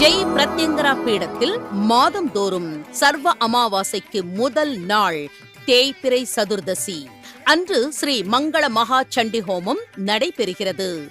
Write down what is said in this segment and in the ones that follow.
ஜெய் பிரத்யங்கரா பீடத்தில் மாதந்தோறும் சர்வ அமாவாசைக்கு முதல் நாள் தேய்பிரை சதுர்தசி. அன்று ஸ்ரீ மங்கள மகா சண்டி ஹோமம் நடைபெறுகிறது.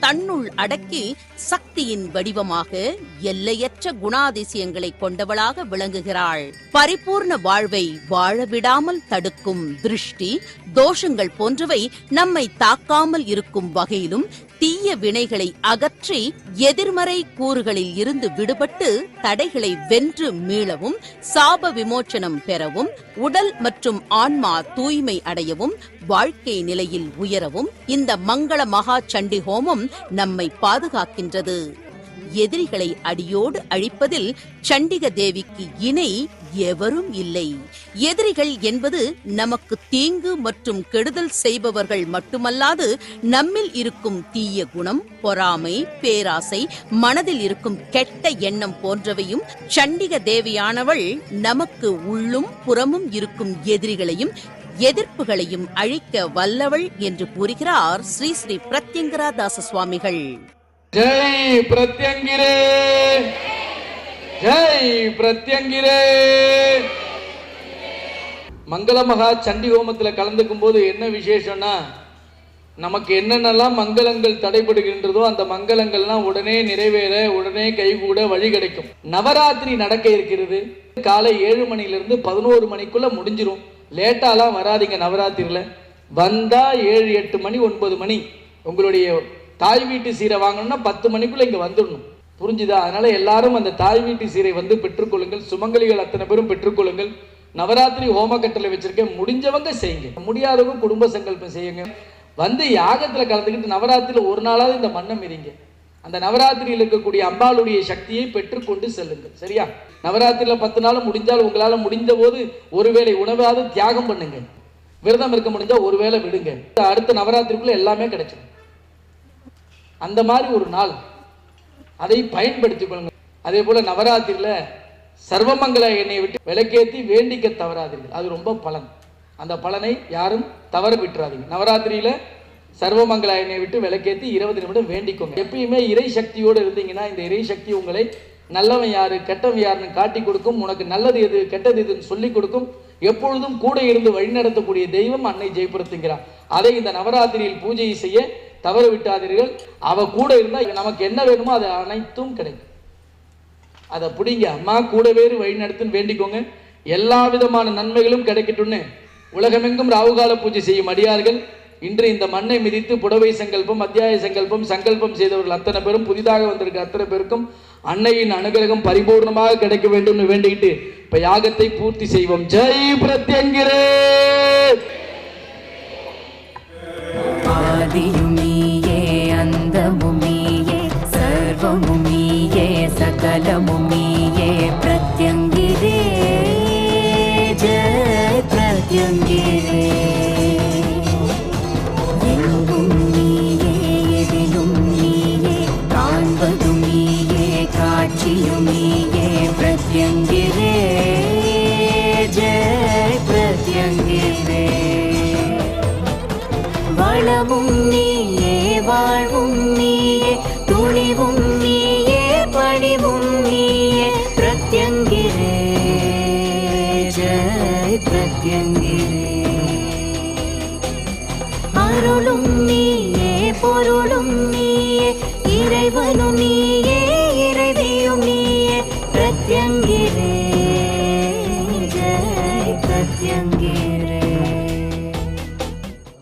தன்னுள் அடக்கி சக்தியின் வடிவமாக எல்லையற்ற குணாதிசயங்களை கொண்டவளாக விளங்குகிறாள். பரிபூர்ண வாழ்வை வாழ விடாமல் தடுக்கும் திருஷ்டி தோஷங்கள் போன்றவை நம்மை தாக்காமல் இருக்கும் வகையிலும் தீய வினைகளை அகற்றி எதிர்மறை கூறுகளில் இருந்து விடுபட்டு தடைகளை வென்று மீளவும் சாப விமோச்சனம் பெறவும் உடல் மற்றும் ஆன்மா தூய்மை அடையவும் வாழ்க்கை நிலையில் உயரவும் இந்த மங்கள மகா சண்டி ஹோமம் நம்மை பாதுகாக்கின்றது. எதிரிகளை அடியோடு அழிப்பதில் சண்டிக தேவிக்கு இணை எவரும் இல்லை. எதிரிகள் என்பது நமக்கு தீங்கு மற்றும் கெடுதல் செய்பவர்கள் மட்டுமல்லாது நம்மில் இருக்கும் தீய குணம் பொறாமை பேராசை மனதில் இருக்கும் கெட்ட எண்ணம் போன்றவையும் சண்டிக தேவியானவள் நமக்கு உள்ளும் புறமும் இருக்கும் எதிரிகளையும் எதிர்ப்புகளையும் அழிக்க வல்லவள் என்று கூறுகிறார் ஸ்ரீ ஸ்ரீ பிரத்யங்கரா தாச சுவாமிகள் ஜெய் பிரத்யங்கிரே! ஜெய் பிரத்யங்கிரே! மங்கள மகா சண்டி ஹோமத்தில் கலந்துக்கும் போது என்ன விசேஷம்னா நமக்கு என்னென்னலாம் மங்களங்கள் தடைபடுகின்றதோ அந்த மங்களங்கள்லாம் உடனே நிறைவேற உடனே கைகூட வழி கிடைக்கும். நவராத்திரி நடக்க இருக்கிறது. காலை ஏழு மணிலிருந்து பதினோரு மணிக்குள்ள முடிஞ்சிரும். லேட்டாலாம் வராதீங்க நவராத்திரியில் வந்தால் ஏழு எட்டு மணி ஒன்பது மணி. உங்களுடைய தாய் வீட்டு சீரை வாங்கணும்னா பத்து மணிக்குள்ளே இங்கே வந்துடணும். புரிஞ்சுதா? அதனால் எல்லாரும் அந்த தாய் வீட்டு சீரை வந்து பெற்றுக்கொள்ளுங்கள் சுமங்கலிகள் அத்தனை பேரும் பெற்றுக்கொள்ளுங்கள் நவராத்திரி ஹோம கட்டளை முடிஞ்சவங்க செய்யுங்க. முடியாதவங்க குடும்ப சங்கல்பம் செய்யுங்க. வந்து யாகத்தில் கலந்துக்கிட்டு நவராத்திரியில் ஒரு நாளாவது இந்த மண்ணை இருங்க அந்த நவராத்திரியில் இருக்கக்கூடிய அம்பாளுடைய சக்தியை பெற்றுக்கொண்டு செல்லுங்கள். சரியா? நவராத்திரியில பத்து நாள் முடிஞ்சால் உங்களால முடிந்த போது ஒருவேளை உணவாவது தியாகம் பண்ணுங்க விரதம் இருக்க முடிஞ்சா ஒருவேளை விடுங்க அடுத்த நவராத்திரிக்குள்ள எல்லாமே கிடைச்சிடும். அந்த மாதிரி ஒரு நாள் அதை பயன்படுத்திக் கொள்ளுங்க அதே போல நவராத்திரியில சர்வமங்கல எண்ணெயை விட்டு விளக்கேத்தி வேண்டிக்க தவறாதீர்கள். அது ரொம்ப பலன். அந்த பலனை யாரும் தவற விட்டுறாதீங்க. நவராத்திரியில சர்வமங்கலாயனை விட்டு விளக்கேத்தி இருபது நிமிடம் வேண்டிக்கோங்க. எப்பயுமே இறை சக்தியோடு இருந்தீங்கன்னா இந்த இறை சக்தி உங்களை நல்லவன் யாரு கெட்டவன் யாருன்னு காட்டி கொடுக்கும். உனக்கு நல்லது எது கெட்டது எதுன்னு சொல்லி கொடுக்கும். எப்பொழுதும் கூட இருந்து வழிநடத்தக்கூடிய தெய்வம் அன்னை ஜெயபுரத்துங்கிறார் அதை இந்த நவராத்திரியில் பூஜை செய்ய தவறு விட்டாதீர்கள். அவ கூட இருந்தால் நமக்கு என்ன வேணுமோ அது அனைத்தும் கிடைக்கும். அதை பிடிங்க அம்மா கூட வேறு வழிநடத்துன்னு வேண்டிக்கோங்க. எல்லா விதமான நன்மைகளும் கிடைக்கட்டும்னு உலகமெங்கும் ராகுகால பூஜை செய்யும் அடியார்கள். இன்று இந்த மண்ணை மிதித்து புடவை சங்கல்பம் அத்தியாய சங்கல்பம் சங்கல்பம் செய்தவர்கள் அத்தனை பேரும் புதிதாக வந்திருக்க அத்தனை பேருக்கும் அன்னையின் அனுகிரகம் பரிபூர்ணமாக கிடைக்க வேண்டும் வேண்டிட்டு இப்ப யாகத்தை பூர்த்தி செய்வோம். ஜெய் பிரத்யங்கிரே! ஆதியுமியே அந்தமும் வளமும் நீயே வாழ்வும் நீயே துணிவும் நீயே பணிவும்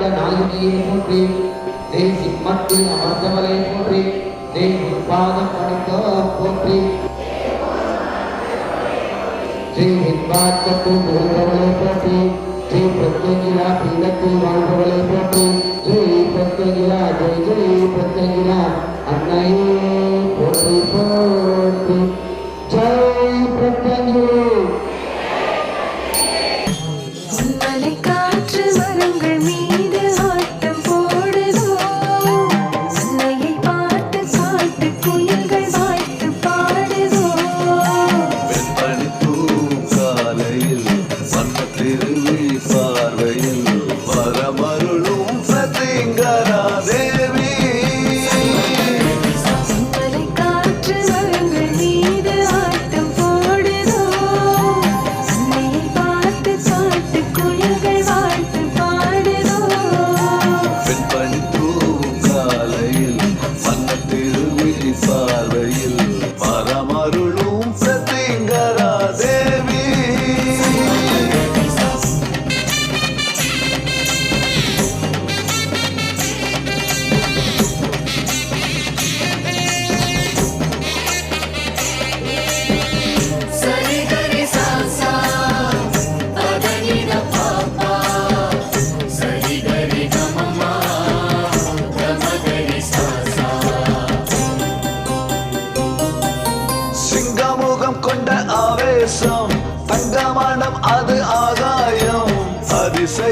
பிரம்மாண்ட நாயகியே போற்றி ஜெய் சிம்மத்தில் அமர்ந்தவளே போற்றி ஜெய் முற்பாதம் பணித்தோ போற்றி ஜெய் விண்பாக்கத்து புகழ்பவளே போற்றி ஜெய் பிரத்யங்கிரா பீடத்தில் வாழ்பவளே போற்றி ஜெய் பிரத்யங்கிரா ஜெய் ஜெய் பிரத்யங்கிரா அன்னையே போற்றி போற்றி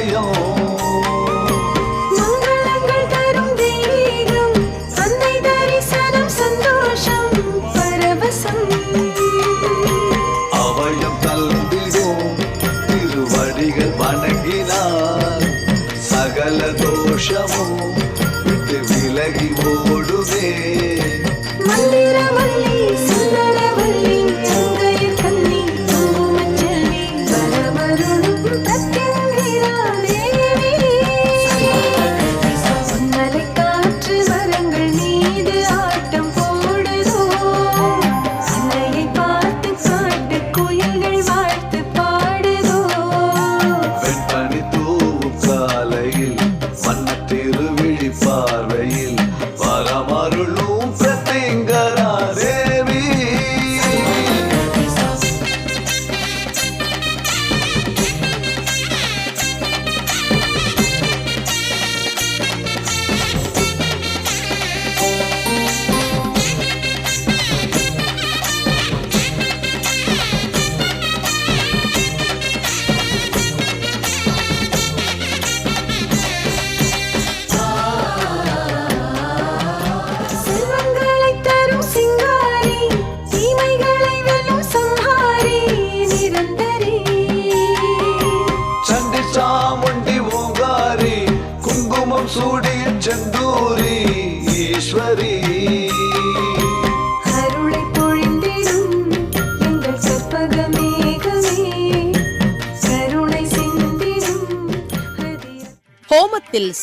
向